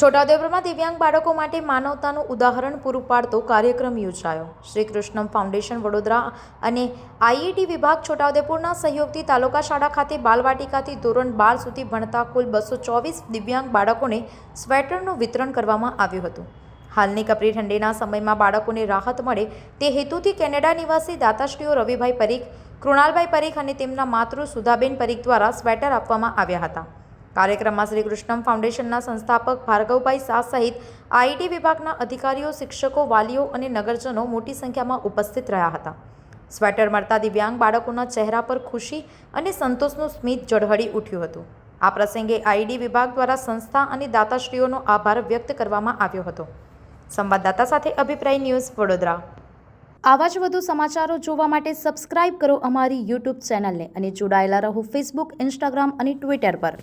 છોટાઉદેપુરમાં દિવ્યાંગ બાળકો માટે માનવતાનું ઉદાહરણ પૂરું પાડતો કાર્યક્રમ યોજાયો. શ્રી કૃષ્ણમ ફાઉન્ડેશન વડોદરા અને આઈઈટી વિભાગ છોટાઉદેપુરના સહયોગથી તાલુકા શાળા ખાતે બાલવાટિકાથી ધોરણ બાર સુધી ભણતા કુલ બસો ચોવીસ દિવ્યાંગ બાળકોને સ્વેટરનું વિતરણ કરવામાં આવ્યું હતું. હાલની કપરી ઠંડીના સમયમાં બાળકોને રાહત મળે તે હેતુથી કેનેડા નિવાસી દાતાશ્રીઓ રવિભાઈ પરીખ, કૃણાલભાઈ પરીખ અને તેમના માતૃ સુધાબેન પરીખ દ્વારા સ્વેટર આપવામાં આવ્યા હતા. કાર્યક્રમમાં શ્રી કૃષ્ણમ ફાઉન્ડેશનના સંસ્થાપક ભાર્ગવભાઈ શાહ સહિત આઈટી વિભાગના અધિકારીઓ, શિક્ષકો, વાલીઓ અને નગરજનો મોટી સંખ્યામાં ઉપસ્થિત રહ્યા હતા. સ્વેટર મળતા દિવ્યાંગ બાળકોના ચહેરા પર ખુશી અને સંતોષનું સ્મિત ઝળહળી ઉઠ્યું હતું. આ પ્રસંગે આઈડી વિભાગ દ્વારા સંસ્થા અને દાતાશ્રીઓનો આભાર વ્યક્ત કરવામાં આવ્યો હતો. સંવાદદાતા સાથે અભિપ્રાય ન્યૂઝ વડોદરા. આવા જ વધુ સમાચારો જોવા માટે સબસ્ક્રાઇબ કરો અમારી યુટ્યુબ ચેનલને અને જોડાયેલા રહો ફેસબુક, ઇન્સ્ટાગ્રામ અને ટ્વિટર પર.